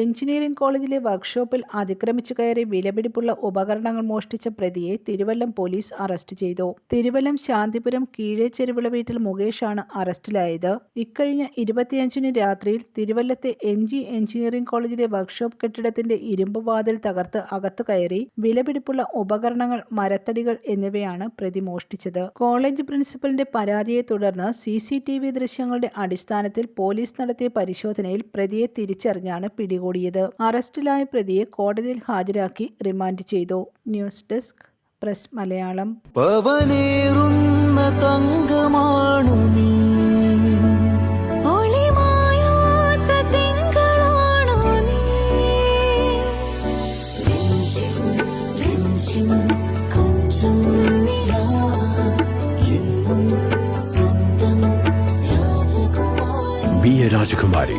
Engineering കോളേജിലെ വർക്ക്ഷോപ്പിൽ അതിക്രമിച്ചു കയറി വിലപിടിപ്പുള്ള ഉപകരണങ്ങൾ മോഷ്ടിച്ച പ്രതിയെ തിരുവല്ലം പോലീസ് അറസ്റ്റ് ചെയ്തു. തിരുവല്ലം ശാന്തിപുരം കീഴേ ചെരുവിള വീട്ടിൽ മുകേഷാണ് അറസ്റ്റിലായത്. ഇക്കഴിഞ്ഞ ഇരുപത്തിയഞ്ചിന് രാത്രിയിൽ തിരുവല്ലത്തെ എം ജി എഞ്ചിനീയറിംഗ് കോളേജിലെ വർക്ക്ഷോപ്പ് കെട്ടിടത്തിന്റെ ഇരുമ്പ് വാതിൽ തകർത്ത് അകത്തു കയറി വിലപിടിപ്പുള്ള ഉപകരണങ്ങൾ മരത്തടികൾ എന്നിവയാണ് പ്രതി മോഷ്ടിച്ചത്. കോളേജ് പ്രിൻസിപ്പലിന്റെ പരാതിയെ തുടർന്ന് സി ദൃശ്യങ്ങളുടെ അടിസ്ഥാനത്തിൽ പോലീസ് നടത്തിയ പരിശോധനയിൽ പ്രതിയെ തിരിച്ചറിഞ്ഞാണ് പിടികൂടിയത് അറസ്റ്റിലായ പ്രതിയെ കോടതിയിൽ ഹാജരാക്കി റിമാൻഡ് ചെയ്തു ന്യൂസ് ഡെസ്ക് പ്രസ് മലയാളം പവനേറുന്ന തങ്കമാണു നീ രാജകുമാരി